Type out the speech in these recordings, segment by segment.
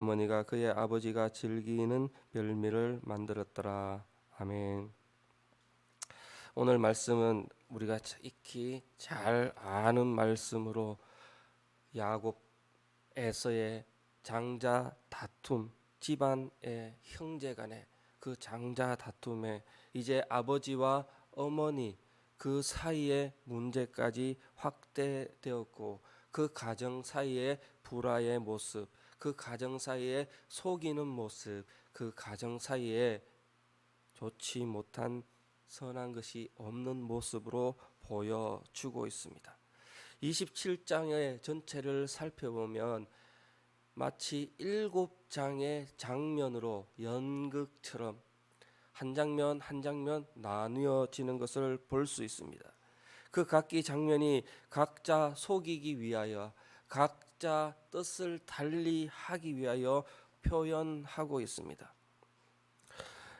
어머니가 그의 아버지가 즐기는 별미를 만들었더라. 아멘. 오늘 말씀은 우리가 익히 잘 아는 말씀으로 야곱 에서의 장자 다툼 집안의 형제 간의 그 장자 다툼에 이제 아버지와 어머니 그 사이의 문제까지 확대되었고 그 가정 사이의 불화의 모습 그 가정 사이에 속이는 모습, 그 가정 사이에 좋지 못한 선한 것이 없는 모습으로 보여주고 있습니다. 27장의 전체를 살펴보면 마치 일곱 장의 장면으로 연극처럼 한 장면 한 장면 나누어지는 것을 볼 수 있습니다. 그 각기 장면이 각자 속이기 위하여 각 자 뜻을 달리 하기 위하여 표현하고 있습니다.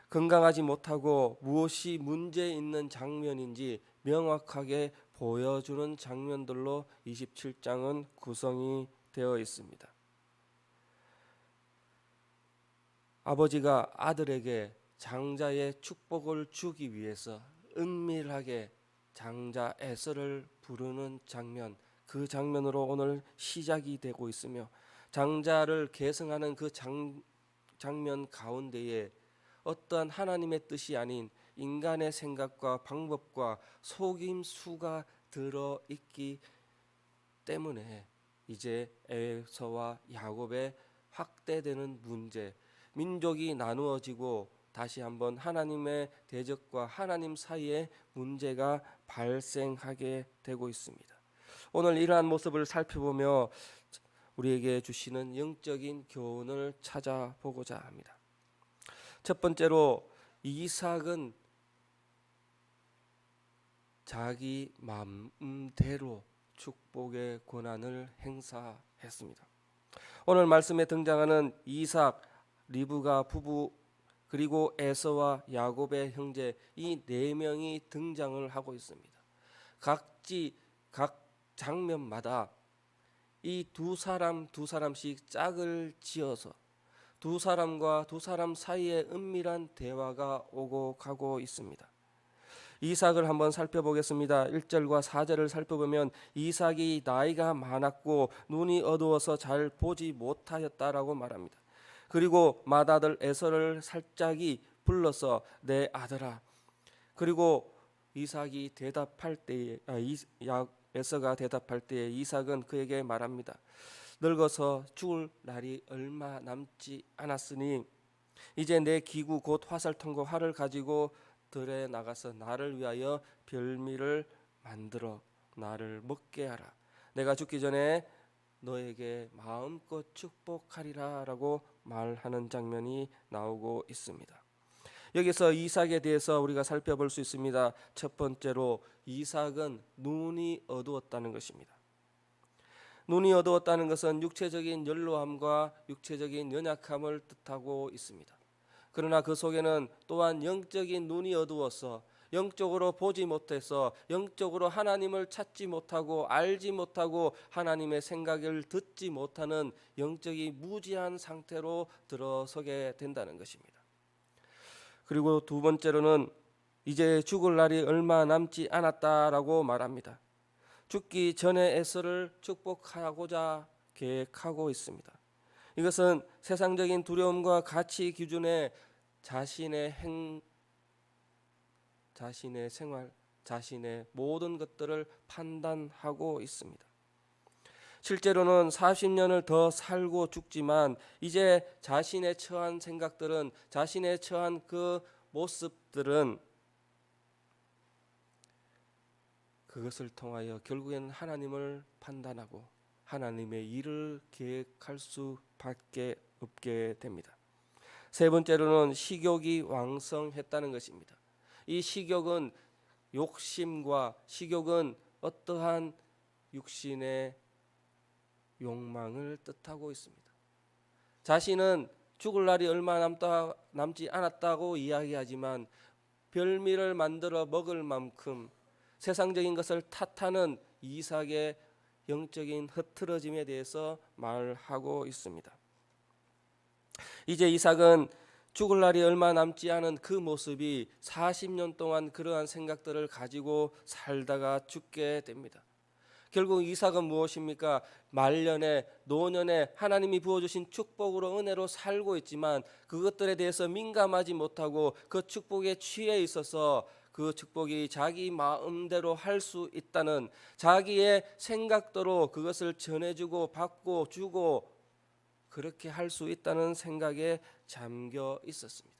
건강하지 못하고 무엇이 문제 있는 장면인지 명확하게 보여주는 장면들로 27장은 구성이 되어 있습니다. 아버지가 아들에게 장자의 축복을 주기 위해서 은밀하게 장자 에서를 부르는 장면 그 장면으로 오늘 시작이 되고 있으며 장자를 계승하는 그 장, 장면 가운데에 어떠한 하나님의 뜻이 아닌 인간의 생각과 방법과 속임수가 들어 있기 때문에 이제 에서와 야곱의 확대되는 문제, 민족이 나누어지고 다시 한번 하나님의 대적과 하나님 사이의 문제가 발생하게 되고 있습니다. 오늘 이러한 모습을 살펴보며 우리에게 주시는 영적인 교훈을 찾아보고자 합니다. 첫 번째로 이삭은 자기 마음대로 축복의 권한을 행사했습니다. 오늘 말씀에 등장하는 이삭, 리브가 부부 그리고 에서와 야곱의 형제 이 네 명이 등장을 하고 있습니다. 각지 각 장면마다 이 두 사람 두 사람씩 짝을 지어서 두 사람과 두 사람 사이에 은밀한 대화가 오고 가고 있습니다. 이삭을 한번 살펴보겠습니다. 1절과 4절을 살펴보면 이삭이 나이가 많았고 눈이 어두워서 잘 보지 못하였다라고 말합니다. 그리고 맏아들 에서를 살짝이 불러서 내 아들아. 그리고 이삭이 대답할 때에 아, 이, 야, 에서가 대답할 때에 이삭은 그에게 말합니다. 늙어서 죽을 날이 얼마 남지 않았으니 이제 내 기구 곧 화살통과 활을 가지고 들에 나가서 나를 위하여 별미를 만들어 나를 먹게 하라. 내가 죽기 전에 너에게 마음껏 축복하리라라고 말하는 장면이 나오고 있습니다. 여기서 이삭에 대해서 우리가 살펴볼 수 있습니다. 첫 번째로 이삭은 눈이 어두웠다는 것입니다. 눈이 어두웠다는 것은 육체적인 연로함과 육체적인 연약함을 뜻하고 있습니다. 그러나 그 속에는 또한 영적인 눈이 어두워서 영적으로 보지 못해서 영적으로 하나님을 찾지 못하고 알지 못하고 하나님의 생각을 듣지 못하는 영적인 무지한 상태로 들어서게 된다는 것입니다. 그리고 두 번째로는 이제 죽을 날이 얼마 남지 않았다라고 말합니다. 죽기 전에 에서를 축복하고자 계획하고 있습니다. 이것은 세상적인 두려움과 가치 기준에 자신의 행 자신의 생활, 자신의 모든 것들을 판단하고 있습니다. 실제로는 40년을 더 살고 죽지만 이제 자신의 처한 생각들은 자신의 처한 그 모습들은 그것을 통하여 결국에는 하나님을 판단하고 하나님의 일을 계획할 수밖에 없게 됩니다. 세 번째로는 식욕이 왕성했다는 것입니다. 이 식욕은 욕심과 식욕은 어떠한 육신의 욕망을 뜻하고 있습니다. 자신은 죽을 날이 얼마 남다, 남지 않았다고 이야기하지만 별미를 만들어 먹을 만큼 세상적인 것을 탓하는 이삭의 영적인 흐트러짐에 대해서 말하고 있습니다. 이제 이삭은 죽을 날이 얼마 남지 않은 그 모습이 40년 동안 그러한 생각들을 가지고 살다가 죽게 됩니다. 결국 이삭은 무엇입니까? 말년에 노년에 하나님이 부어주신 축복으로 은혜로 살고 있지만 그것들에 대해서 민감하지 못하고 그 축복에 취해 있어서 그 축복이 자기 마음대로 할 수 있다는 자기의 생각대로 그것을 전해주고 받고 주고 그렇게 할 수 있다는 생각에 잠겨 있었습니다.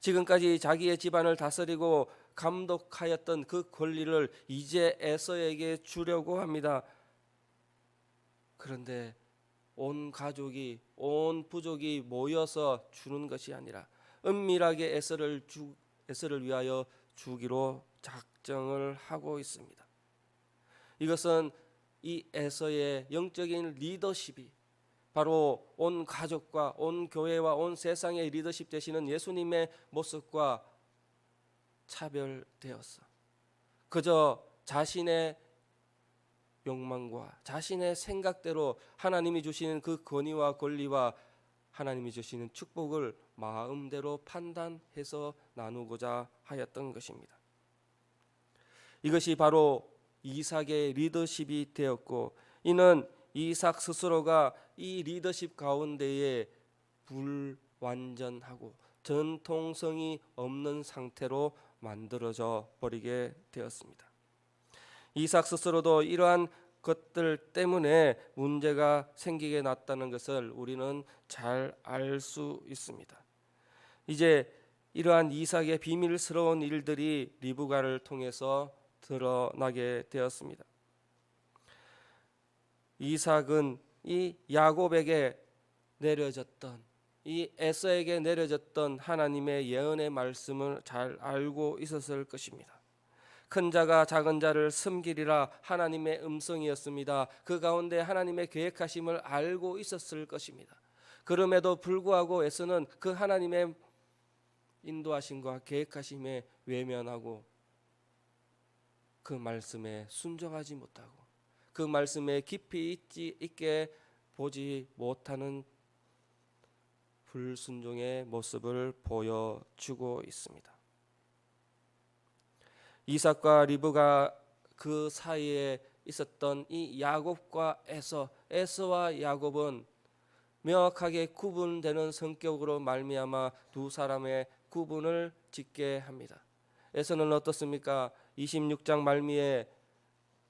지금까지 자기의 집안을 다스리고 감독하였던 그 권리를 이제 에서에게 주려고 합니다. 그런데 온 가족이 온 부족이 모여서 주는 것이 아니라 은밀하게 에서를 주 에서를 위하여 주기로 작정을 하고 있습니다. 이것은 이 에서의 영적인 리더십이 바로 온 가족과 온 교회와 온 세상의 리더십 되시는 예수님의 모습과 차별되었어. 그저 자신의 욕망과 자신의 생각대로 하나님이 주시는 그 권위와 권리와 하나님이 주시는 축복을 마음대로 판단해서 나누고자 하였던 것입니다. 이것이 바로 이삭의 리더십이 되었고 이는 이삭 스스로가 이 리더십 가운데에 불완전하고 전통성이 없는 상태로 만들어져 버리게 되었습니다. 이삭 스스로도 이러한 것들 때문에 문제가 생기게 났다는 것을 우리는 잘 알 수 있습니다. 이제 이러한 이삭의 비밀스러운 일들이 리브가를 통해서 드러나게 되었습니다. 이삭은 이 야곱에게 내려졌던 이 에서에게 내려졌던 하나님의 예언의 말씀을 잘 알고 있었을 것입니다. 큰 자가 작은 자를 섬기리라 하나님의 음성이었습니다. 그 가운데 하나님의 계획하심을 알고 있었을 것입니다. 그럼에도 불구하고 에서는 그 하나님의 인도하심과 계획하심에 외면하고 그 말씀에 순종하지 못하고 그 말씀에 깊이 있지 있게 보지 못하는 불순종의 모습을 보여주고 있습니다. 이삭과 리브가 그 사이에 있었던 이 야곱과 에서 에서와 야곱은 명확하게 구분되는 성격으로 말미암아 두 사람의 구분을 짓게 합니다. 에서는 어떻습니까? 26장 말미에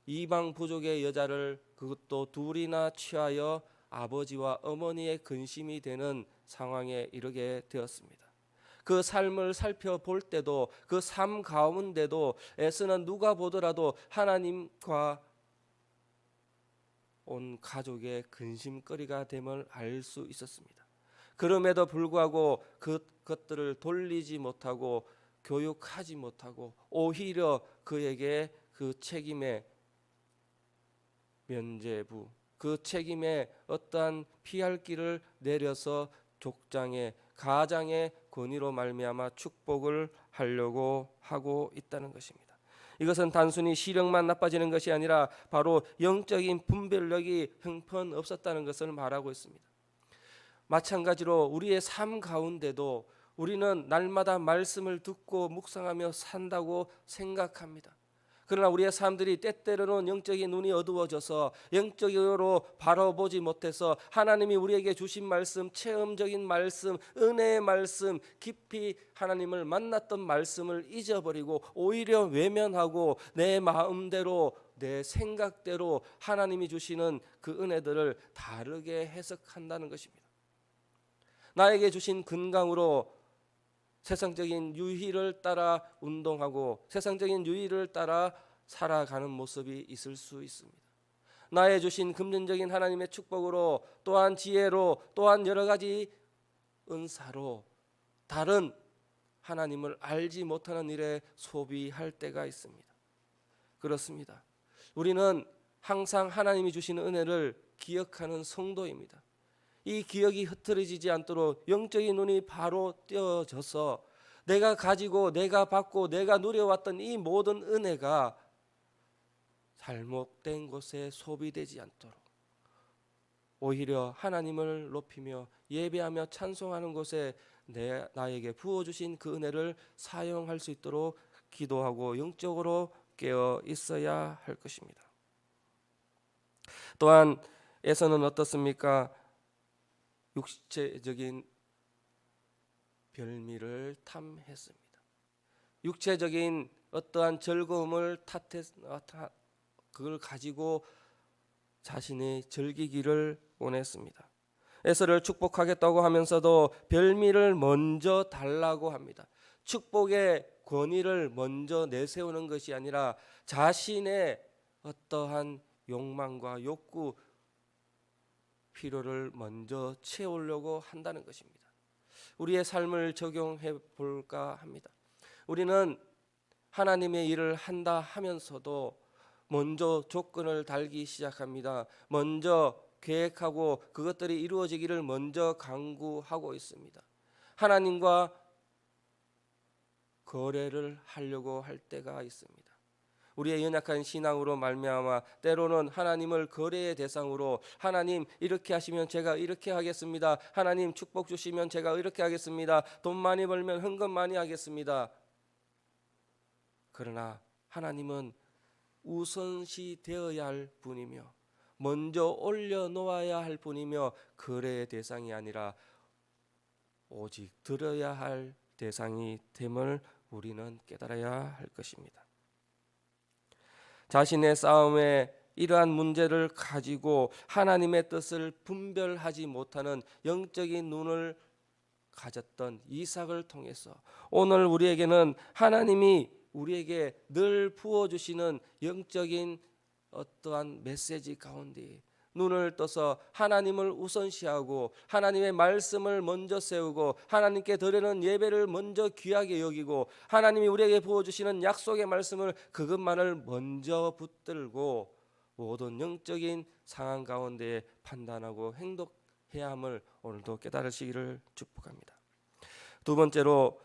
이방 부족의 여자를 그것도 둘이나 취하여 아버지와 어머니의 근심이 되는 상황에 이르게 되었습니다. 그 삶을 살펴볼 때도 그 삶 가운데도 에스는 누가 보더라도 하나님과 온 가족의 근심거리가 됨을 알 수 있었습니다. 그럼에도 불구하고 그 것들을 돌리지 못하고 교육하지 못하고 오히려 그에게 그 책임의 면제부 그 책임에 어떠한 피할 길을 내려서 족장의 가장의 권위로 말미암아 축복을 하려고 하고 있다는 것입니다. 이것은 단순히 시력만 나빠지는 것이 아니라 바로 영적인 분별력이 형편 없었다는 것을 말하고 있습니다. 마찬가지로 우리의 삶 가운데도 우리는 날마다 말씀을 듣고 묵상하며 산다고 생각합니다. 그러나 우리의 삶들이 때때로는 영적인 눈이 어두워져서 영적으로 바라보지 못해서 하나님이 우리에게 주신 말씀, 체험적인 말씀, 은혜의 말씀, 깊이 하나님을 만났던 말씀을 잊어버리고 오히려 외면하고 내 마음대로 내 생각대로 하나님이 주시는 그 은혜들을 다르게 해석한다는 것입니다. 나에게 주신 건강으로 세상적인 유희를 따라 운동하고 세상적인 유희를 따라 살아가는 모습이 있을 수 있습니다. 나의 주신 금전적인 하나님의 축복으로 또한 지혜로 또한 여러 가지 은사로 다른 하나님을 알지 못하는 일에 소비할 때가 있습니다. 그렇습니다. 우리는 항상 하나님이 주시는 은혜를 기억하는 성도입니다. 이 기억이 흐트러지지 않도록 영적인 눈이 바로 띄어져서 내가 가지고 내가 받고 내가 누려왔던 이 모든 은혜가 잘못된 곳에 소비되지 않도록 오히려 하나님을 높이며 예배하며 찬송하는 곳에 내 나에게 부어 주신 그 은혜를 사용할 수 있도록 기도하고 영적으로 깨어 있어야 할 것입니다. 또한 에서는 어떻습니까? 육체적인 별미를 탐했습니다. 육체적인 어떠한 즐거움을 탓했 어, 타- 그걸 가지고 자신이 즐기기를 원했습니다. 에서를 축복하겠다고 하면서도 별미를 먼저 달라고 합니다. 축복의 권위를 먼저 내세우는 것이 아니라 자신의 어떠한 욕망과 욕구 필요를 먼저 채우려고 한다는 것입니다. 우리의 삶을 적용해 볼까 합니다. 우리는 하나님의 일을 한다 하면서도 먼저 조건을 달기 시작합니다. 먼저 계획하고 그것들이 이루어지기를 먼저 강구하고 있습니다. 하나님과 거래를 하려고 할 때가 있습니다. 우리의 연약한 신앙으로 말미암아 때로는 하나님을 거래의 대상으로 하나님 이렇게 하시면 제가 이렇게 하겠습니다. 하나님 축복 주시면 제가 이렇게 하겠습니다. 돈 많이 벌면 헌금 많이 하겠습니다. 그러나 하나님은 우선시 되어야 할 분이며 먼저 올려 놓아야 할 분이며 거래의 대상이 아니라 오직 들어야 할 대상이 됨을 우리는 깨달아야 할 것입니다. 자신의 싸움에 이러한 문제를 가지고 하나님의 뜻을 분별하지 못하는 영적인 눈을 가졌던 이삭을 통해서 오늘 우리에게는 하나님이 우리에게 늘 부어 주시는 영적인 어떠한 메시지 가운데 눈을 떠서 하나님을 우선시하고 하나님의 말씀을 먼저 세우고 하나님께 드리는 예배를 먼저 귀하게 여기고 하나님이 우리에게 부어 주시는 약속의 말씀을 그것만을 먼저 붙들고 모든 영적인 상황 가운데 판단하고 행동해야 함을 오늘도 깨달으시기를 축복합니다. 두 번째로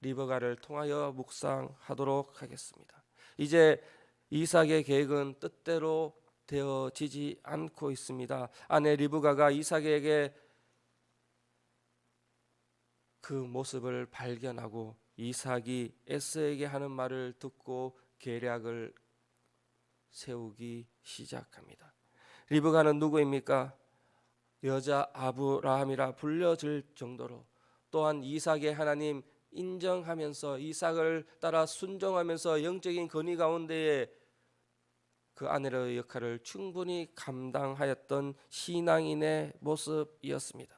리버가를 통하여 묵상하도록 하겠습니다. 이제 이삭의 계획은 뜻대로 되어지지 않고 있습니다. 아내 리브가가 이삭에게 그 모습을 발견하고 이삭이 에스에게 하는 말을 듣고 계략을 세우기 시작합니다. 리브가는 누구입니까? 여자 아브라함이라 불려질 정도로 또한 이삭의 하나님 인정하면서 이삭을 따라 순종하면서 영적인 건의 가운데에 그 아내의 역할을 충분히 감당하였던 신앙인의 모습이었습니다.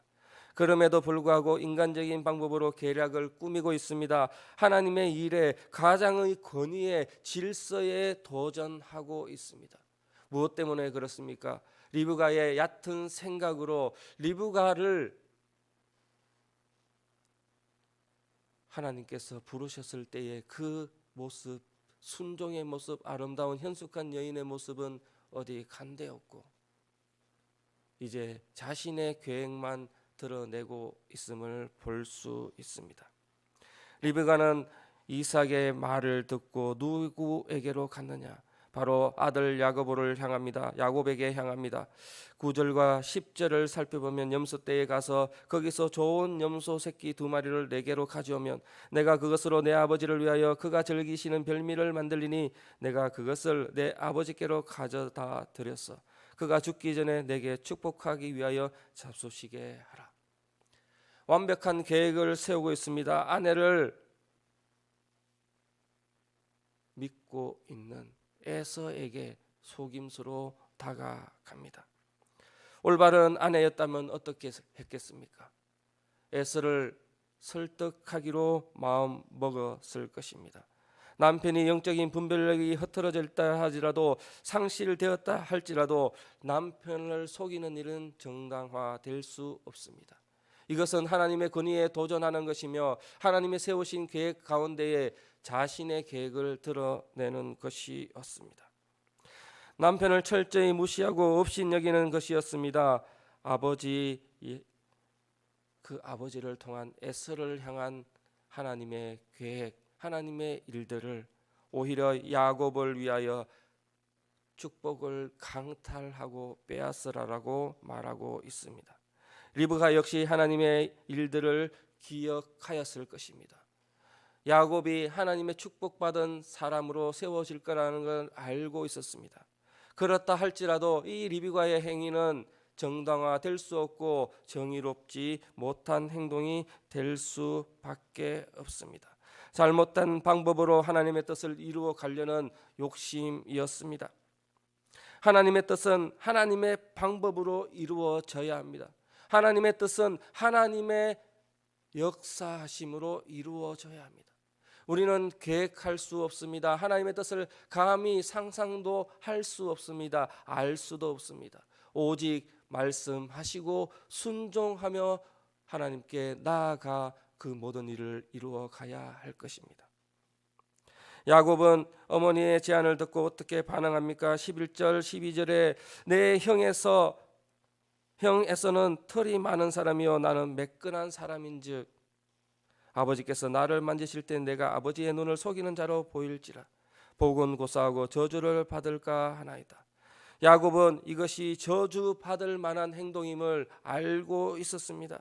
그럼에도 불구하고 인간적인 방법으로 계략을 꾸미고 있습니다. 하나님의 일에 가장의 권위에 질서에 도전하고 있습니다. 무엇 때문에 그렇습니까? 리브가의 얕은 생각으로 리브가를 하나님께서 부르셨을 때의 그 모습, 순종의 모습, 아름다운 현숙한 여인의 모습은 어디 간데 없고 이제 자신의 계획만 드러내고 있음을 볼 수 있습니다. 리브가는 이삭의 말을 듣고 누구에게로 갔느냐? 바로 아들 야고보를 향합니다. 야곱에게 향합니다. 9절과 10절을 살펴보면 염소 떼에 가서 거기서 좋은 염소 새끼 두 마리를 내게로 가져오면 내가 그것으로 내 아버지를 위하여 그가 즐기시는 별미를 만들리니 내가 그것을 내 아버지께로 가져다 드렸어. 그가 죽기 전에 내게 축복하기 위하여 잡수시게 하라. 완벽한 계획을 세우고 있습니다. 아내를 믿고 있는 에서에게 속임수로 다가갑니다. 올바른 아내였다면 어떻게 했겠습니까? 에서를 설득하기로 마음 먹었을 것입니다. 남편이 영적인 분별력이 흐트러졌다 하지라도 상실되었다 할지라도 남편을 속이는 일은 정당화될 수 없습니다. 이것은 하나님의 권위에 도전하는 것이며 하나님의 세우신 계획 가운데에 자신의 계획을 드러내는 것이었습니다. 남편을 철저히 무시하고 업신여기는 것이었습니다. 아버지 그 아버지를 통한 에스를 향한 하나님의 계획, 하나님의 일들을 오히려 야곱을 위하여 축복을 강탈하고 빼앗으라라고 말하고 있습니다. 리브가 역시 하나님의 일들을 기억하였을 것입니다. 야곱이 하나님의 축복받은 사람으로 세워질 거라는 걸 알고 있었습니다. 그렇다 할지라도 이 리브가의 행위는 정당화될 수 없고 정의롭지 못한 행동이 될 수밖에 없습니다. 잘못된 방법으로 하나님의 뜻을 이루어 가려는 욕심이었습니다. 하나님의 뜻은 하나님의 방법으로 이루어져야 합니다. 하나님의 뜻은 하나님의 역사하심으로 이루어져야 합니다. 우리는 계획할 수 없습니다. 하나님의 뜻을 감히 상상도 할 수 없습니다. 알 수도 없습니다. 오직 말씀하시고 순종하며 하나님께 나아가 그 모든 일을 이루어 가야 할 것입니다. 야곱은 어머니의 제안을 듣고 어떻게 반응합니까? 11절 12절에 내 형에서 형에서는 털이 많은 사람이요 나는 매끈한 사람인즉 아버지께서 나를 만지실 때 내가 아버지의 눈을 속이는 자로 보일지라 복은 고사하고 저주를 받을까 하나이다. 야곱은 이것이 저주 받을 만한 행동임을 알고 있었습니다.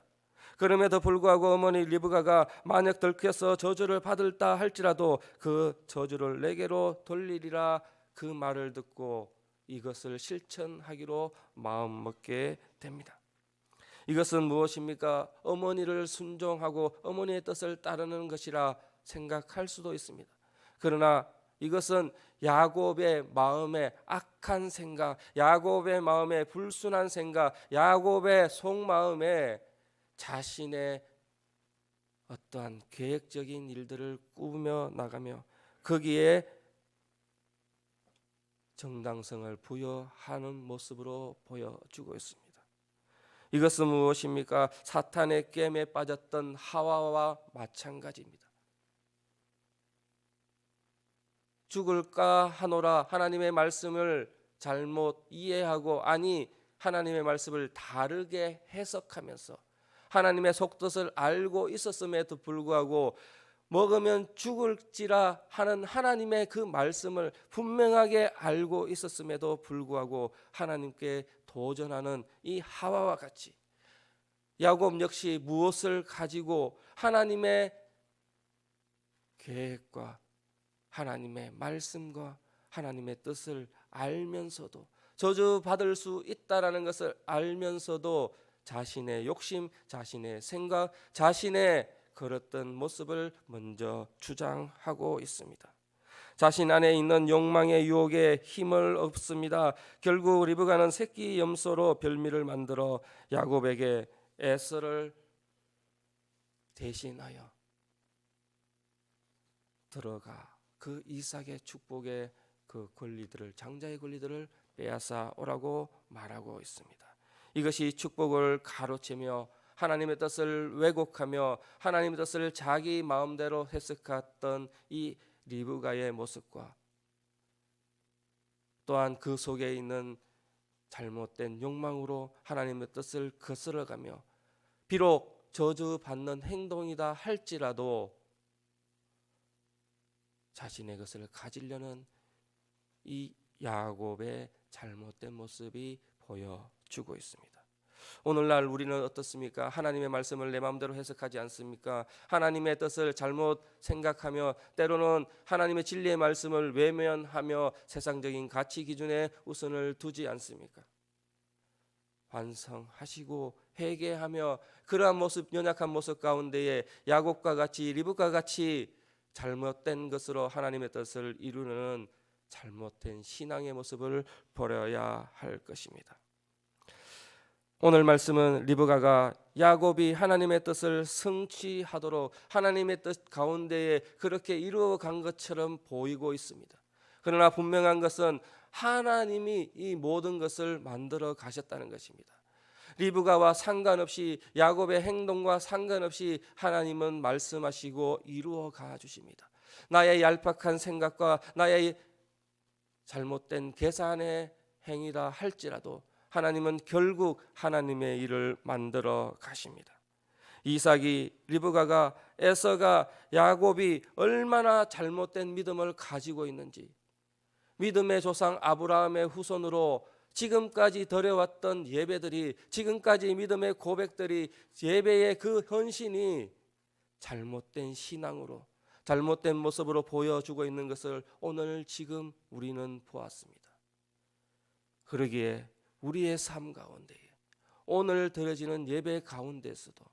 그럼에도 불구하고 어머니 리브가가 만약 들켜서 저주를 받을다 할지라도 그 저주를 내게로 돌리리라 그 말을 듣고 이것을 실천하기로 마음 먹게 됩니다. 이것은 무엇입니까? 어머니를 순종하고 어머니의 뜻을 따르는 것이라 생각할 수도 있습니다. 그러나 이것은 야곱의 마음에 악한 생각, 야곱의 마음에 불순한 생각, 야곱의 속마음에 자신의 어떠한 계획적인 일들을 꾸며 나가며 거기에 정당성을 부여하는 모습으로 보여주고 있습니다. 이것은 무엇입니까? 사탄의 깸에 빠졌던 하와와 마찬가지입니다. 죽을까 하노라 하나님의 말씀을 잘못 이해하고 아니 하나님의 말씀을 다르게 해석하면서 하나님의 속뜻을 알고 있었음에도 불구하고 먹으면 죽을지라 하는 하나님의 그 말씀을 분명하게 알고 있었음에도 불구하고 하나님께 도전하는 이 하와와 같이 야곱 역시 무엇을 가지고 하나님의 계획과 하나님의 말씀과 하나님의 뜻을 알면서도 저주 받을 수 있다라는 것을 알면서도 자신의 욕심, 자신의 생각, 자신의 그랬던 모습을 먼저 주장하고 있습니다. 자신 안에 있는 욕망의 유혹에 힘을 얻습니다. 결국 리브가는 새끼 염소로 별미를 만들어 야곱에게 에서를 대신하여 들어가 그 이삭의 축복의 그 권리들을 장자의 권리들을 빼앗아 오라고 말하고 있습니다. 이것이 축복을 가로채며 하나님의 뜻을 왜곡하며 하나님의 뜻을 자기 마음대로 해석했던 이 리브가의 모습과 또한 그 속에 있는 잘못된 욕망으로 하나님의 뜻을 거스러가며 비록 저주받는 행동이다 할지라도 자신의 것을 가지려는 이 야곱의 잘못된 모습이 보여주고 있습니다. 오늘날 우리는 어떻습니까? 하나님의 말씀을 내 마음대로 해석하지 않습니까? 하나님의 뜻을 잘못 생각하며 때로는 하나님의 진리의 말씀을 외면하며 세상적인 가치 기준에 우선을 두지 않습니까? 반성하시고 회개하며 그러한 모습 연약한 모습 가운데에 야곱과 같이 리브과 같이 잘못된 것으로 하나님의 뜻을 이루는 잘못된 신앙의 모습을 버려야 할 것입니다. 오늘 말씀은 리브가가 야곱이 하나님의 뜻을 성취하도록 하나님의 뜻 가운데에 그렇게 이루어 간 것처럼 보이고 있습니다. 그러나 분명한 것은 하나님이 이 모든 것을 만들어 가셨다는 것입니다. 리브가와 상관없이 야곱의 행동과 상관없이 하나님은 말씀하시고 이루어 가 주십니다. 나의 얄팍한 생각과 나의 잘못된 계산의 행위다 할지라도 하나님은 결국 하나님의 일을 만들어 가십니다. 이삭이 리브가가 에서가 야곱이 얼마나 잘못된 믿음을 가지고 있는지 믿음의 조상 아브라함의 후손으로 지금까지 드려왔던 예배들이 지금까지 믿음의 고백들이 예배의 그 헌신이 잘못된 신앙으로 잘못된 모습으로 보여주고 있는 것을 오늘 지금 우리는 보았습니다. 그러기에 우리의 삶 가운데에 오늘 드려지는 예배 가운데서도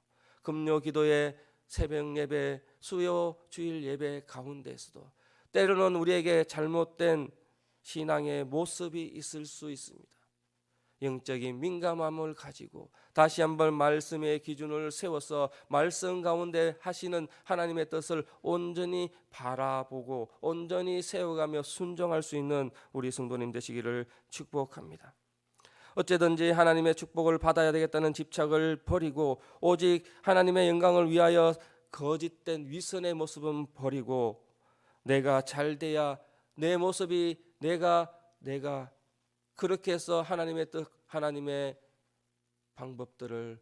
금요 기도의 새벽 예배, 수요 주일 예배 가운데서도 때로는 우리에게 잘못된 신앙의 모습이 있을 수 있습니다. 영적인 민감함을 가지고 다시 한번 말씀의 기준을 세워서 말씀 가운데 하시는 하나님의 뜻을 온전히 바라보고 온전히 세워가며 순종할 수 있는 우리 성도님 되시기를 축복합니다. 어쨌든지 하나님의 축복을 받아야 되겠다는 집착을 버리고 오직 하나님의 영광을 위하여 거짓된 위선의 모습은 버리고 내가 잘 돼야 내 모습이 내가 내가 그렇게 해서 하나님의 뜻 하나님의 방법들을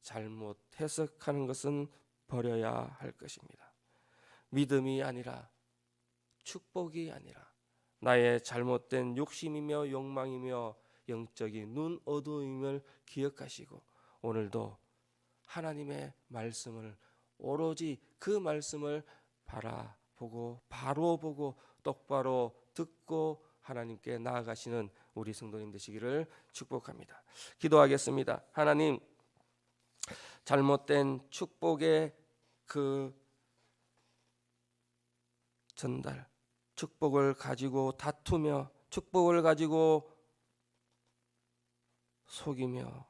잘못 해석하는 것은 버려야 할 것입니다. 믿음이 아니라 축복이 아니라 나의 잘못된 욕심이며 욕망이며 영적인 눈 어두움을 기억하시고 오늘도 하나님의 말씀을 오로지 그 말씀을 바라보고 바로 보고 똑바로 듣고 하나님께 나아가시는 우리 성도님 되시기를 축복합니다. 기도하겠습니다. 하나님 잘못된 축복의 그 전달 축복을 가지고 다투며 축복을 가지고 속이며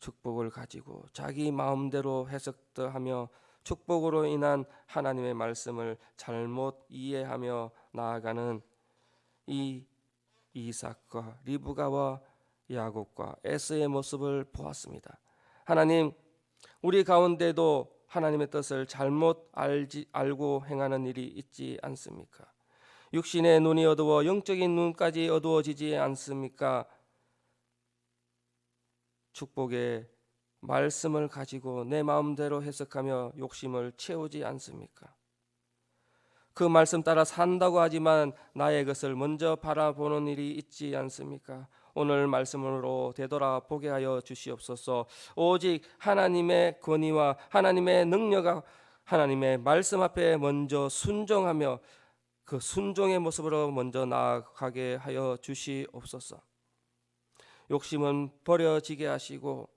축복을 가지고 자기 마음대로 해석하며 축복으로 인한 하나님의 말씀을 잘못 이해하며 나아가는 이 이삭과 리브가와 야곱과 에스의 모습을 보았습니다. 하나님, 우리 가운데도 하나님의 뜻을 잘못 알지 알고 행하는 일이 있지 않습니까? 육신의 눈이 어두워 영적인 눈까지 어두워지지 않습니까? 축복의 말씀을 가지고 내 마음대로 해석하며 욕심을 채우지 않습니까? 그 말씀 따라 산다고 하지만 나의 것을 먼저 바라보는 일이 있지 않습니까? 오늘 말씀으로 되돌아보게 하여 주시옵소서. 오직 하나님의 권위와 하나님의 능력, 하나님의 말씀 앞에 먼저 순종하며 그 순종의 모습으로 먼저 나아가게 하여 주시옵소서. 욕심은 버려지게 하시고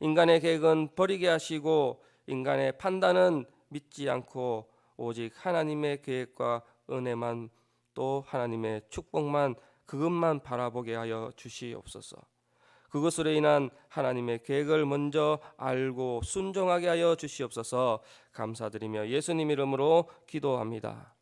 인간의 계획은 버리게 하시고 인간의 판단은 믿지 않고 오직 하나님의 계획과 은혜만 또 하나님의 축복만 그것만 바라보게 하여 주시옵소서. 그것으로 인한 하나님의 계획을 먼저 알고 순종하게 하여 주시옵소서. 감사드리며 예수님 이름으로 기도합니다.